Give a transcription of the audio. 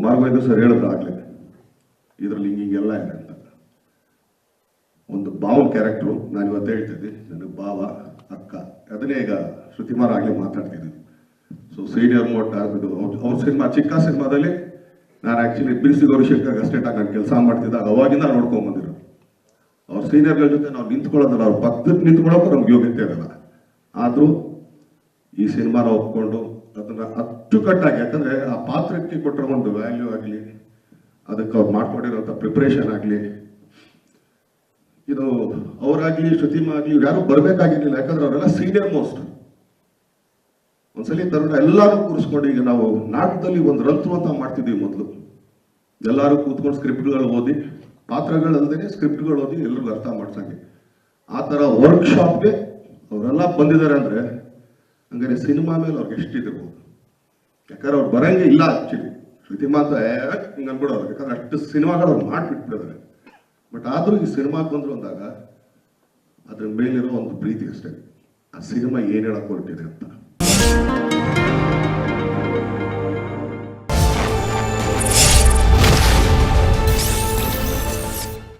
Kumar Govinda sir ಹೇಳಿದ್ರು ಆಗ್ಲೇ. ಇದರಲ್ಲಿ ಇದೆ ಅಂತ ಒಂದು ಬಾವನ್ ಕ್ಯಾರೆಕ್ಟ್ರು ನಾನು ಇವತ್ತು ಹೇಳ್ತಿದ್ದೆ ನನಗೆ ಬಾವ ಅಕ್ಕ, ಅದನ್ನೇ ಈಗ ಶ್ರುತಿಮಾರ್ ಆಗಲೇ ಮಾತಾಡ್ತಿದ್ದೀನಿ ಸೊ ಸೀನಿಯರ್ ಮೋಟ್ ಇದು ಅವ್ರ ಸಿನಿಮಾ, ಚಿಕ್ಕ ಸಿನಿಮಾದಲ್ಲಿ ನಾನು ಆ್ಯಕ್ಚುಲಿ ಬಿಸಿ ಗೌರಿಶಂಕರ್ ಅಷ್ಟೇ ಆಗಿ ನಾನು ಕೆಲಸ ಮಾಡ್ತಿದ್ದಾಗ ಅವಾಗಿಂದ ನೋಡ್ಕೊಂಬಂದಿರು ಅವ್ರ ಸೀನಿಯರ್ಗಳ ಜೊತೆ ನಾವು ನಿಂತ್ಕೊಳ್ಳೋದಲ್ಲ, ಅವ್ರ ಪಕ್ಕದಲ್ಲಿ ನಿಂತ್ಕೊಳ್ಳೋಕೆ ನಮ್ಗೆ ಯೋಗ್ಯತೆ ಇರಲ್ಲ. ಆದರೂ ಈ ಸಿನಿಮಾನ ಒಪ್ಕೊಂಡು ಅದನ್ನ ಅಚ್ಚುಕಟ್ಟಾಗಿ, ಯಾಕಂದ್ರೆ ಆ ಪಾತ್ರಕ್ಕೆ ಕೊಟ್ಟಿರೋ ಒಂದು ವ್ಯಾಲ್ಯೂ ಆಗಲಿ, ಅದಕ್ಕೆ ಅವ್ರು ಮಾಡ್ಕೊಂಡಿರೋಂಥ ಪ್ರಿಪ್ರೇಷನ್ ಆಗಲಿ, ಇದು ಅವರಾಗ್ಲಿ ಶ್ರುತಿಮಾ ಆಗಲಿ ಯಾರು ಬರಬೇಕಾಗಿರ್ಲಿಲ್ಲ, ಯಾಕಂದ್ರೆ ಅವರೆಲ್ಲ ಸೀನಿಯರ್ ಮೋಸ್ಟ್ ಒಂದ್ಸಲಿ ತರುಣ ಎಲ್ಲರೂ ಕೂರಿಸ್ಕೊಂಡು ಈಗ ನಾವು ನಾಟಕದಲ್ಲಿ ಒಂದು ರಂತ್ರು ಅಂತ ಮಾಡ್ತಿದ್ವಿ ಮೊದಲು. ಎಲ್ಲರೂ ಕೂತ್ಕೊಂಡು ಸ್ಕ್ರಿಪ್ಟ್ಗಳು ಓದಿ ಪಾತ್ರಗಳಲ್ಲದೆ ಸ್ಕ್ರಿಪ್ಟ್ಗಳು ಓದಿ ಎಲ್ರಿಗೂ ಅರ್ಥ ಮಾಡ್ಸಂಗೆ ಆ ಥರ ವರ್ಕ್ಶಾಪ್ಗೆ ಅವರೆಲ್ಲ ಬಂದಿದ್ದಾರೆ ಅಂದ್ರೆ, ಹಂಗಾರೆ ಸಿನಿಮಾ ಮೇಲೆ ಅವ್ರಿಗೆ ಎಷ್ಟಿದಿರ್ಬೋದು ಯಾಕಂದ್ರೆ ಅವ್ರು ಬರಂಗೆ ಇಲ್ಲ ಆಕ್ಚುಲಿ ಶ್ರುತಿ ಅಂತ ಹಿಂಗೆ ಅನ್ಬಿಡೋರು ಯಾಕಂದ್ರೆ ಅಷ್ಟು ಸಿನಿಮಾಗಳು ಅವ್ರು ಮಾಡಿಬಿಟ್ಬಿಟ್ಟಿದ್ದಾರೆ ಬಟ್ ಆದರೂ ಈ ಸಿನಿಮಾಗೆ ಬಂದ್ರು ಅಂದಾಗ ಅದ್ರ ಮೇಲಿರೋ ಒಂದು ಪ್ರೀತಿ ಅಷ್ಟೇ. ಆ ಸಿನಿಮಾ ಏನು ಹೇಳಕ್ ಹೊರಟಿದೆ ಅಂತ.